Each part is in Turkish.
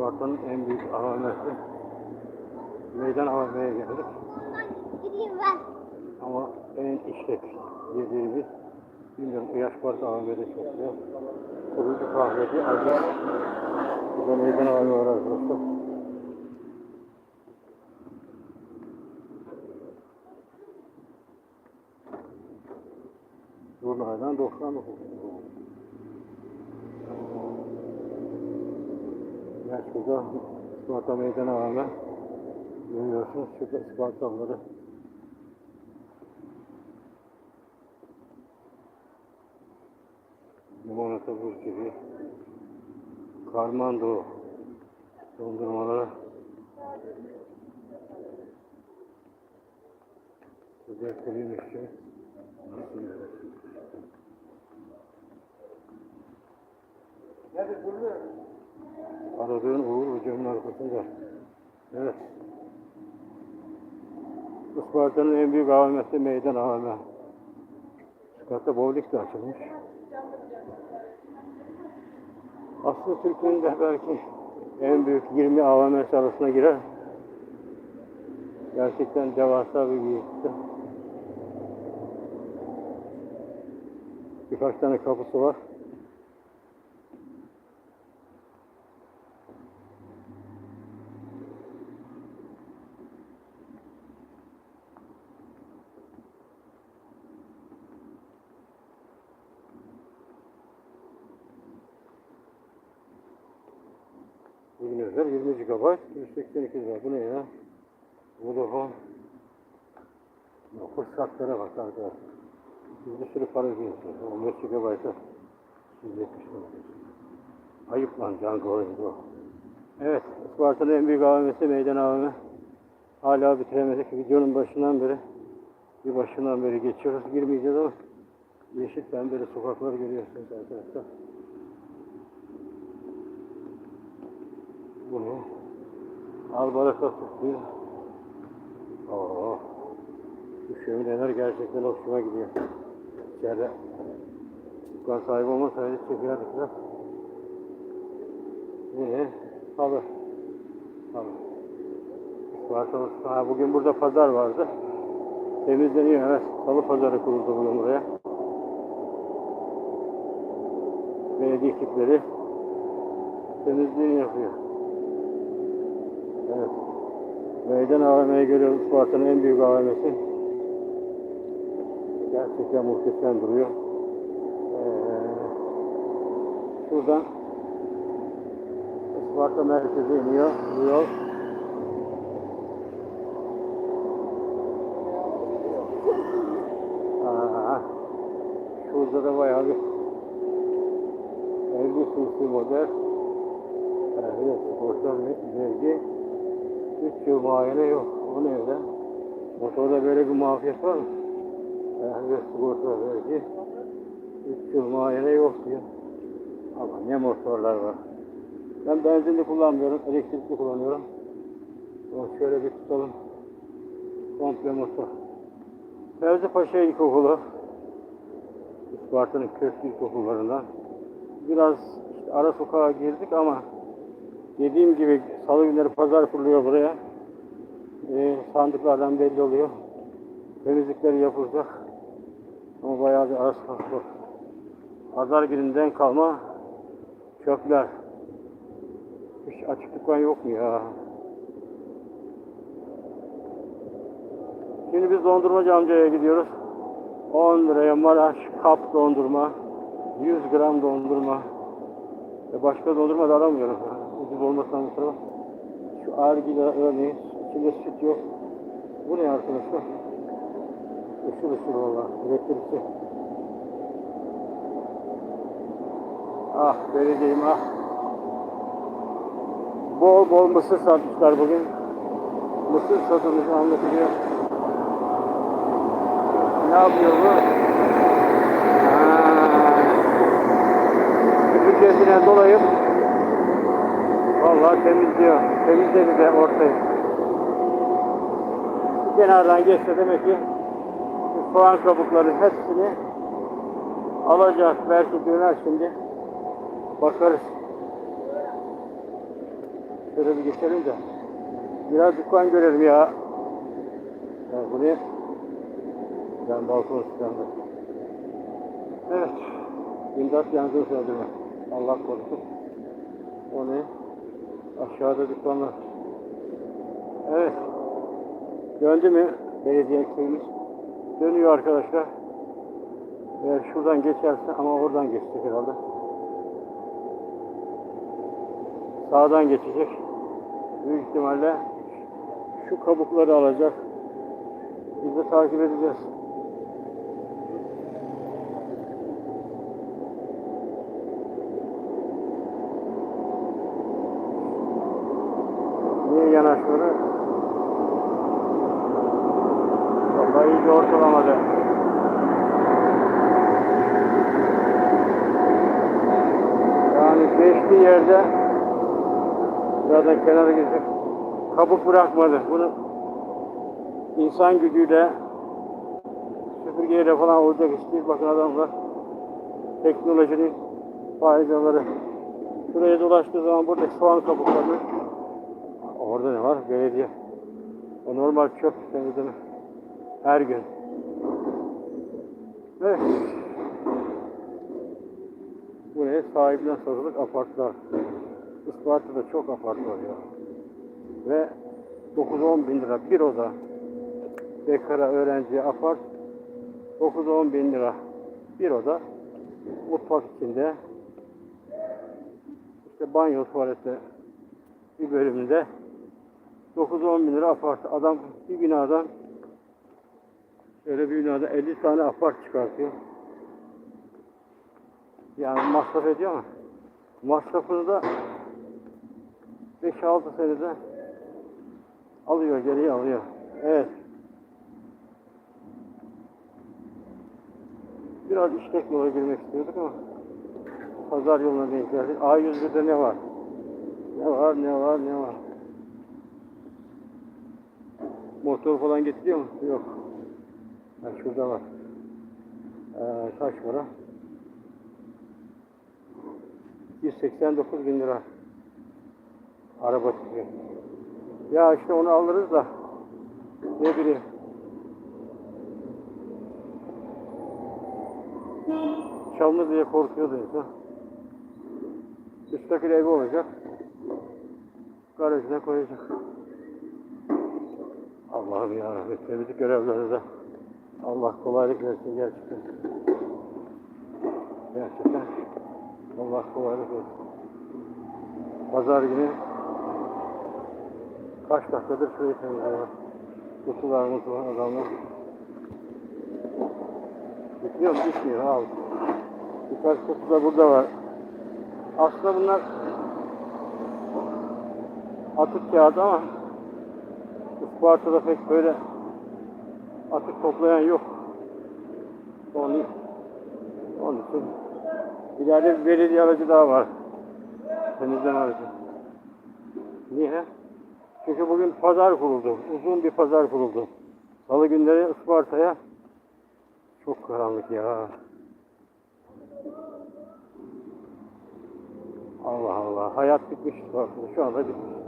Isparta'nın en büyük AVM'si. Meydan AVM'ye geldik. Gideyim ben. Ama en işlek dediğimiz bilmiyorum Yaş Park AVM'de çok güzel. Kurucu kahveci acı. Burada meydan AVM var arkadaşlar. Buralardan 99. Yani şurada Isparta Meydan AVM. Görüyorsunuz şurada Ispartalıları limonata buz gibi karmando dondurmaları güzel kırayım işte aradığın uğur ucunun arkasında evet Isparta'nın en büyük AVM'si meydan AVM Isparta bowling de açılmış aslında Türkiye'nin de belki en büyük 20 AVM'si arasına girer. Gerçekten devasa bir büyüklükte. Birkaç tane kapısı var. Bugün özel 20 GB 182 lira. Bu ne ya? Vodafone. Fırsatlara bak arkadaşlar. Biz bir sürü para ödüyoruz. 15 GB'a 170 lira. Ayıp lan can koydu o. Evet, Isparta'nın en büyük AVM'si Meydan AVM. Hala bitiremedik. Videonun başından beri, bir başından beri geçiyoruz. Girmeyeceğiz ama yeşil pembeli sokaklar görüyorsunuz arkadaşlar. Bunu albaraka tutuyor. Oo. Bu şömineler gerçekten hoşuma gidiyor. İçeride dükkan sahibi olmasaydı çekerdik. Bu ne? Halı. Halı. Varsa ha, bugün burada pazar vardı. Temizleniyor evet. Salı pazarı kuruldu bugün buraya. Belediye ekipleri temizliğini yapıyor. Meydan AVM'ye göre Isparta'nın en büyük AVM'si. Gerçekten muhteşem duruyor. Ee, şuradan Isparta merkeze iniyor. Bu yol. Aa, şurada da bayağı bir 50 cc model. Evet, sportan vergi. 3 yıl muayene yok. O ne öyle? Motorda böyle bir muafiyet var mı? Yani sigorta vergi. 3 yıl muayene yok diyor. Ama ne motorlar var. Ben benzinli kullanmıyorum, elektrikli kullanıyorum. Onu şöyle bir tutalım. Komple motor. Fevzi Paşa İlkokulu. Isparta'nın köklü ilkokullarından. Biraz işte ara sokağa girdik ama dediğim gibi salı günleri pazar kuruluyor buraya. Ee, sandıklardan belli oluyor. Temizlikleri yapılacak. Ama bayağı bir ara sokak var. Pazar gününden kalma çöpler. Hiç açık dükkan yok mu ya? Şimdi biz dondurmacı amcaya gidiyoruz. 10 liraya Maraş kap dondurma. 100 gram dondurma. E başka dondurma da alamıyorum. Ucuz olmasından bu tarafa. Şu argila örneğin içinde süt yok. Bu ne arkadaşlar? Usul usul valla. Elektrikli. Ah belediyem ah. Bol bol mısır satmışlar bugün. Mısır satılmış anlatılıyor. Ne yapıyor bu? Süpürgesine dolayıp vallahi temizliyor. Temizledi de ortayı. Kenardan geçse demek ki soğan kabukları hepsini alacak. Belki döner şimdi. Bakarız. Şöyle bir geçelim de. Biraz dükkan görelim ya. Ya bu ne? Ben balkon sistemde. Evet. İmdat yangın söndürme. Allah korusun. O ne? Aşağıda dükkanlar. Evet. Döndü mü belediye köyümüz? Dönüyor arkadaşlar. Eğer şuradan geçerse ama oradan geçecek herhalde. Sağdan geçecek. Büyük ihtimalle şu kabukları alacak. Biz de takip edeceğiz. Kabuk bırakmadı. Bunu insan gücüyle süpürgeyle falan olacak iş değil. Bakın adamlar teknolojinin faydaları. Şuraya dolaştığı zaman burada soğan kabuklarını orada ne var? Belediye. O normal çöp temizleme. Her gün. Evet. Bu ne? Sahibinden satılık apartlar. Isparta'da çok apart var ya. Ve 9-10 bin lira bir oda. Bekara öğrenciye apart 9-10 bin lira bir oda. Mutfak içinde işte banyo tuvalette bir bölümünde 9-10 bin lira apart. Adam bir binadan öyle bir binada 50 tane apart çıkartıyor. Yani masraf ediyor ama masrafını da 5-6 senede alıyor, geriye alıyor. Evet. Biraz işlek yola girmek istiyorduk ama pazar yoluna denk geldik. A101'de ne var? Ne var, ne var, ne var? Motor falan getiriyor mu? Yok. Ha, şurada var. Ee, kaç para? 189 bin lira. Araba tutuyor. Ya işte onu alırız da ne bileyim. Çalınır diye korkuyordu insan. Müstakil evi olacak. Garajına koyacak. Allah'ım ya Rabbi temizlik görevlerinize Allah kolaylık versin gerçekten. Gerçekten Allah kolaylık versin. Pazar günü kaç dakikadır şurayı temizliyorlar. Kutularımız var adamlar. Bitmiyor mu? Bitmiyor abi. Birkaç kutu da burada var. Aslında bunlar atık kağıdı ama Isparta'da pek böyle atık toplayan yok. Onun, onun için ileride bir belediye aracı daha var. Temizleme aracı. Niye? Çünkü bugün pazar kuruldu. Uzun bir pazar kuruldu. Salı günleri Isparta'ya çok karanlık ya. Allah Allah. Hayat bitmiş Isparta'da. Şu anda bitmiş.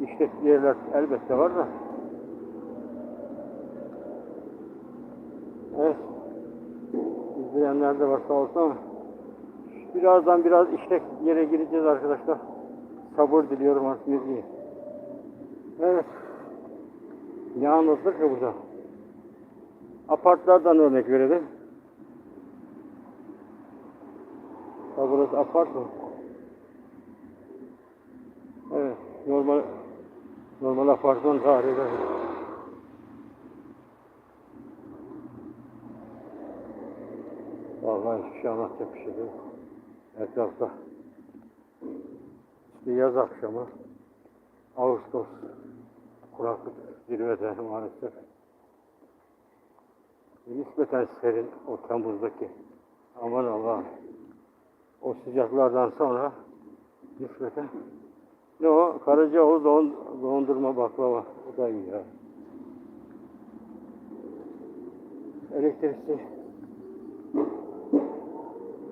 İşlettiği yerler elbette var da. Evet. İzleyenler de var sağ olsun birazdan biraz işlek yere gireceğiz arkadaşlar. Sabır diliyorum diyeyim. Evet. Anlattık ya burada? Apartlardan örnek verelim. Ha burası apart mı? Evet. Normal normal apartman tarihi. Vallahi hiçbir şey anlatacak bir şey yok. İşte yaz akşamı. Ağustos. Kuraklık zirvede maalesef. Nispeten serin o Temmuz'daki. Aman Allah. O sıcaklardan sonra nispeten ne o? Karacaoğlu don, dondurma baklava. O da iyi ya. Elektrikli.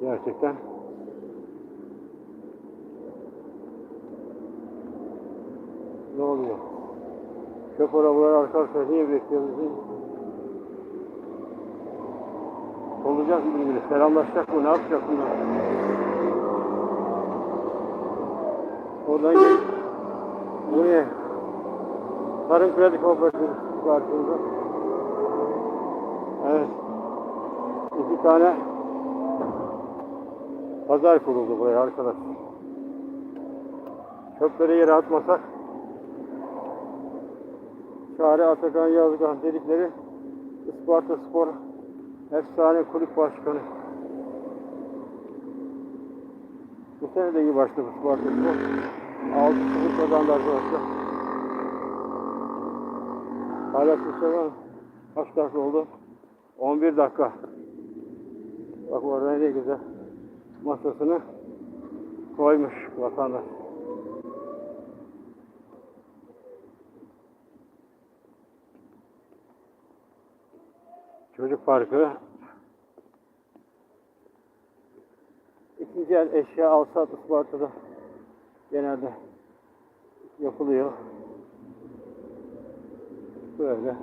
Gerçekten oluyor? Çöp arabaları arka arkaya niye mi? Olacak mı birbirine? Selamlaşacak mı? Ne yapacak bunlar? Oradan gel. Buraya. Tarım Kredi Kooperatif karşımızda. Evet. İki tane pazar kuruldu buraya arkadaş. Çöpleri yere atmasak Çare Atakan Yazgan dedikleri Isparta Spor efsane kulüp başkanı. Bu sene de iyi başladı Isparta Spor. 6-0 kazandı arkadaşlar. Hala Mustafa kaç dakika oldu? 11 dakika. Bak orada ne güzel masasını koymuş vatandaş. Çocuk parkı. İkinci el eşya alsat Isparta'da genelde yapılıyor. Böyle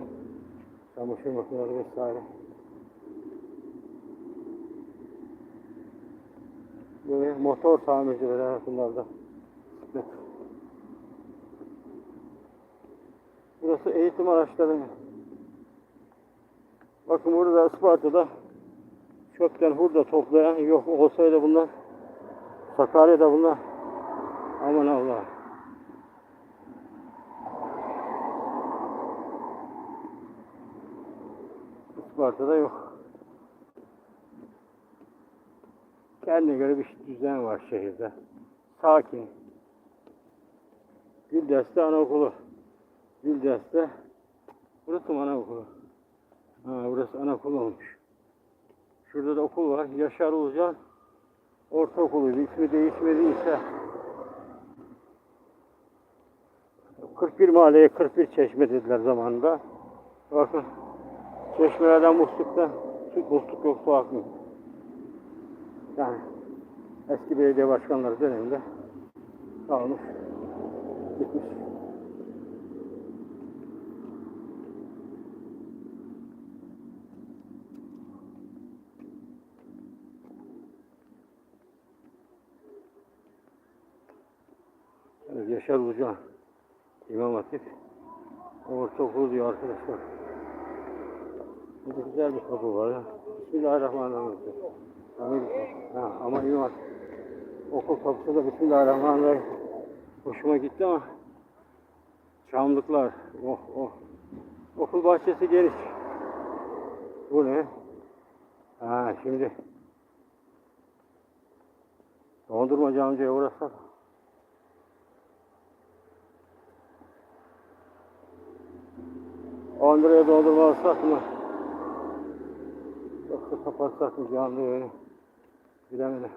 çamaşır makineleri vesaire. Böyle motor tamircileri arasında. Burası eğitim araçları. Bakın burada Isparta'da çöpten hurda toplayan yok olsaydı bunlar Sakarya'da bunlar aman Allah. Isparta'da yok. Kendine göre bir düzen var şehirde. Sakin. Güldeste Anaokulu. Güldeste. Mı anaokulu? Ha, burası anaokul olmuş. Şurada da okul var. Yaşar Ulucan Ortaokuluydu. İsmi değişmediyse 41 mahalleye 41 çeşme dediler zamanında. Bakın çeşmelerden muslukta musluk yok su akmıyor. Yani eski belediye başkanları döneminde kalmış. Gitmiş. Yaşar Uca İmam Hatip Ortaokul diyor arkadaşlar. Burada güzel bir kapı var ya. Bismillahirrahmanirrahim. Ha, ama İmam Hatip okul kapısı da Bismillahirrahmanirrahim. Hoşuma gitti ama çamlıklar. Oh oh. Okul bahçesi geniş. Bu ne? Ha şimdi dondurmacı amcaya uğrasak. On liraya dondurma alsak mı? Yoksa kapatsak mı canlı yayını? Bilemedim.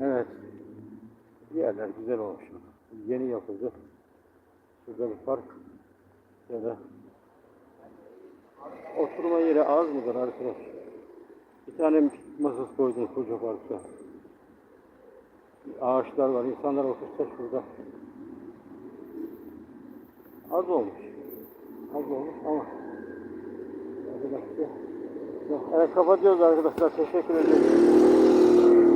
Evet. Yerler güzel olmuş. Yeni yapıldı. Şurada bir park. Da oturma yeri az mıdır arkadaş? Bir tane masası koydum koca parkta. Ağaçlar var. İnsanlar otursa şurada. Az olmuş. Az olmuş ama. Arkadaşlar. Evet kapatıyoruz arkadaşlar. Teşekkür ederim.